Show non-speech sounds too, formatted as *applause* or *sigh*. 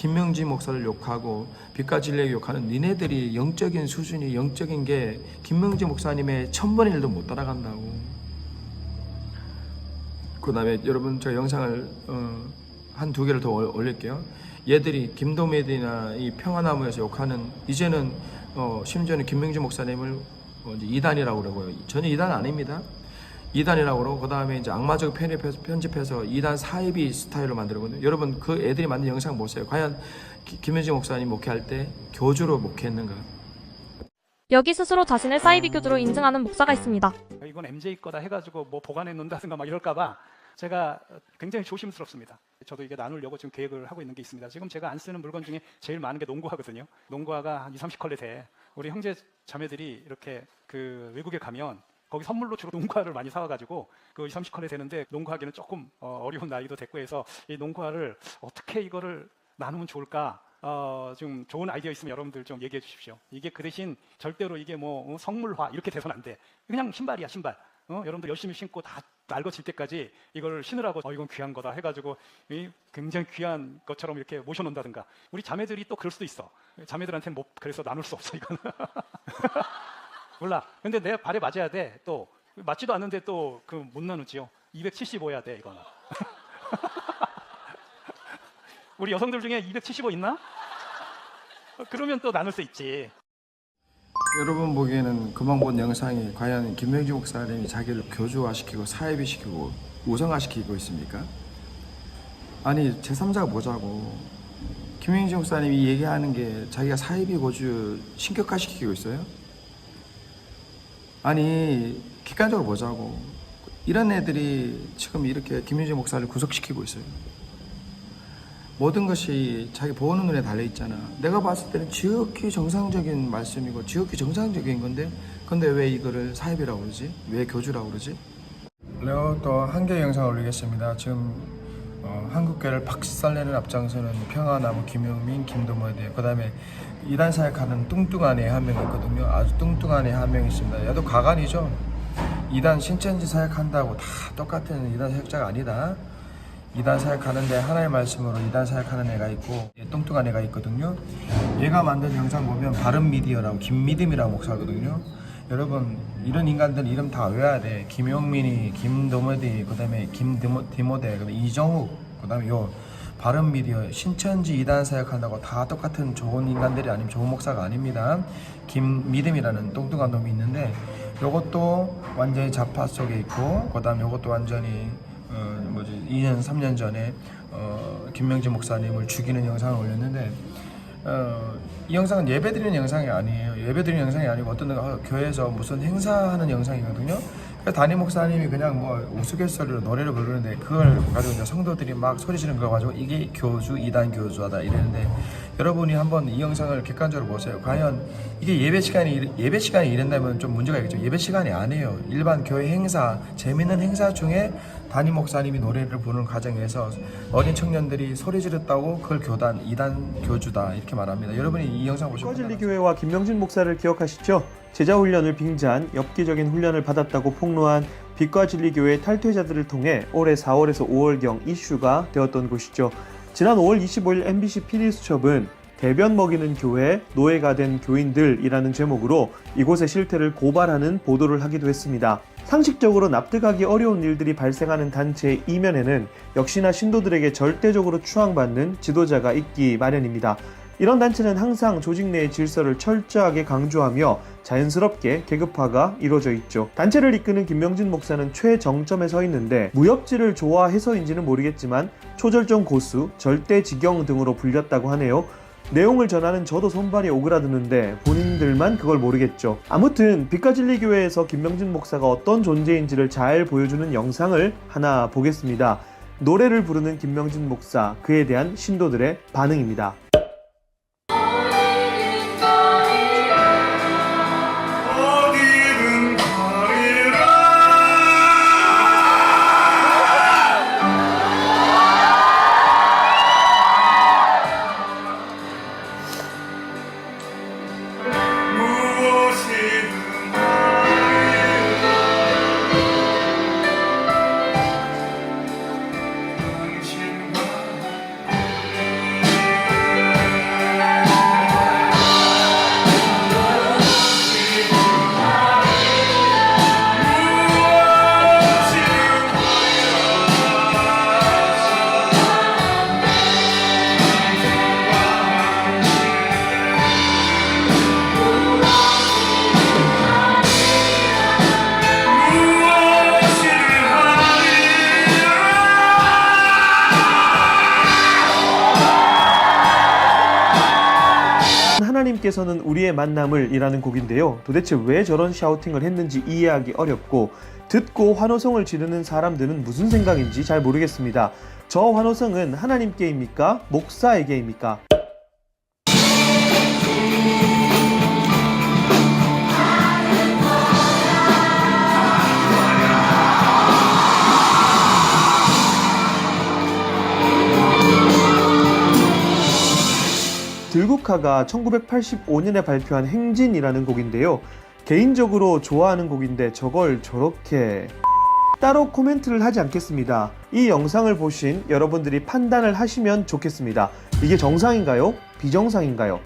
김명지 목사를 욕하고 진리를 욕하는 니네들이 영적인 수준이 영적인 게 김명지 목사님의 천번의 일도 못 따라간다고. 그 다음에 여러분 저 영상을 어, 한두 개를 더 올- 올릴게요. 얘들이 김도매들이나 이 평화나무에서 욕하는 이제는 어, 심지어는 김명지 목사님을 어, 이단이라고 그러고요. 전혀 이단 아닙니다. 이단이라고 그러고 그 다음에 이제 악마적 편집해서, 편집해서 이단 사이비 스타일로 만들거든요. 여러분 그 애들이 만든 영상 보세요. 과연 기- 김현지 목사님 목회할 때 교주로 목회했는가? 여기 스스로 자신을 사이비 교주로 인증하는 목사가 있습니다. 이건 MJ 거다 해가지고 뭐 보관해 놓는다든가 막 이럴까봐 제가 굉장히 조심스럽습니다. 저도 이게 나누려고 지금 계획을 하고 있는 게 있습니다. 지금 제가 안 쓰는 물건 중에 제일 많은 게 농구화거든요. 농구화가 한 2, 30컬레 돼. 우리 형제 자매들이 이렇게 그 외국에 가면 거기 선물로 주로 농구화를 많이 사와가지고 그 2, 30컬레 되는데 농구하기는 조금 어, 어려운 나이도 됐고 해서 이 농구화를 어떻게 이거를 나누면 좋을까? 어, 좀 좋은 아이디어 있으면 여러분들 좀 얘기해 주십시오. 이게 그 대신 절대로 이게 뭐 어, 성물화 이렇게 돼서는 안 돼. 그냥 신발이야 신발. 어, 여러분들 열심히 신고 다 날거질 때까지 이걸 신으라고 어 이건 귀한 거다 해가지고 이 굉장히 귀한 것처럼 이렇게 모셔놓는다든가 우리 자매들이 또 그럴 수도 있어 자매들한테는 뭐 그래서 나눌 수 없어 이거는 *laughs* 몰라 근데 내 발에 맞아야 돼 또 맞지도 않는데 또 그 못 나누지요 275여야 돼 이거는 *laughs* 우리 여성들 중에 275 있나? 어, 그러면 또 나눌 수 있지 여러분 보기에는 그만 본 영상이 과연 김명지 목사님이 자기를 교주화시키고 사회비시키고 우상화시키고 있습니까? 아니 제3자가 뭐자고 김명지 목사님이 얘기하는 게 자기가 사회비 고주 신격화시키고 있어요? 아니 객관적으로 보자고 이런 애들이 지금 이렇게 김명지 목사를 구속시키고 있어요. 모든 것이 자기 보는 눈에 달려 있잖아. 내가 봤을 때는 지극히 정상적인 말씀이고 지극히 정상적인 건데, 근데 왜 이거를 사입이라고 그러지? 왜 교주라고 그러지? 레오 또한 개 영상을 올리겠습니다. 지금 어, 한국교를 박살내는 앞장서는 평화나무 김용민, 김도모대, 그 다음에 이단 사역하는 뚱뚱한 애 한 명 있거든요. 아주 뚱뚱한 애 한 명 있습니다. 얘도 가관이죠. 이단 신천지 사역한다고 다 똑같은 이단 사역자가 아니다. 이단 사역하는데 하나의 말씀으로 이단 사역하는 애가 있고 얘 뚱뚱한 애가 있거든요. 얘가 만든 영상 보면 바른 미디어라고 김미듬이라고 목사거든요. 여러분 이런 인간들 이름 다 외워야 돼. 김용민이, 김도모디, 그다음에 김디모데, 그다음에 이정욱, 그다음에 요 바른 미디어 신천지 이단 사역한다고 다 똑같은 좋은 인간들이 아니면 좋은 목사가 아닙니다. 김미듬이라는 뚱뚱한 놈이 있는데 요것도 완전히 좌파 속에 있고 그다음 요것도 완전히 어, 뭐지 2년 3년 전에 어, 김명지 목사님을 죽이는 영상을 올렸는데 어, 이 영상은 예배드리는 영상이 아니에요. 예배드리는 영상이 아니고 어떤 어, 교회에서 무슨 행사하는 영상이거든요. 그래서 담임 목사님이 그냥 뭐 우스갯소리로 노래를 부르는데 그걸 가지고 이제 성도들이 막 소리 지르는 거 가지고 이게 교주 이단 교주하다 이랬는데 여러분이 한번 이 영상을 객관적으로 보세요. 과연 이게 예배 시간이 예배 시간이 이랬다면 좀 문제가 있겠죠. 예배 시간이 아니에요. 일반 교회 행사 재밌는 행사 중에 담임 목사님이 노래를 부르는 과정에서 어린 청년들이 소리 지르다고 그걸 교단 이단 교주다 이렇게 말합니다. 여러분이 이 영상 보시면 꺼진리 교회와 김명진 목사를 기억하시죠? 제자 훈련을 빙자한 엽기적인 훈련을 받았다고 폭로한 빛과 진리 교회 탈퇴자들을 통해 올해 4월에서 5월경 이슈가 되었던 곳이죠. 지난 5월 25일 MBC PD수첩은 대변 먹이는 교회, 노예가 된 교인들이라는 제목으로 이곳의 실태를 고발하는 보도를 하기도 했습니다. 상식적으로 납득하기 어려운 일들이 발생하는 단체의 이면에는 역시나 신도들에게 절대적으로 추앙받는 지도자가 있기 마련입니다. 이런 단체는 항상 조직 내의 질서를 철저하게 강조하며 자연스럽게 계급화가 이루어져 있죠. 단체를 이끄는 김명진 목사는 최정점에 서 있는데 무협지를 좋아해서인지는 모르겠지만 초절정 고수, 절대 지경 등으로 불렸다고 하네요. 내용을 전하는 저도 손발이 오그라드는데 본인들만 그걸 모르겠죠. 아무튼 빛과 진리 교회에서 김명진 목사가 어떤 존재인지를 잘 보여주는 영상을 하나 보겠습니다. 노래를 부르는 김명진 목사, 그에 대한 신도들의 반응입니다. 하나님께서는 우리의 만남을 이라는 곡인데요. 도대체 왜 저런 샤우팅을 했는지 이해하기 어렵고 듣고 환호성을 지르는 사람들은 무슨 생각인지 잘 모르겠습니다. 저 환호성은 하나님께입니까? 목사에게입니까? 들국화가 1985년에 발표한 행진이라는 곡인데요. 개인적으로 좋아하는 곡인데 저걸 저렇게 따로 코멘트를 하지 않겠습니다. 이 영상을 보신 여러분들이 판단을 하시면 좋겠습니다. 이게 정상인가요? 비정상인가요?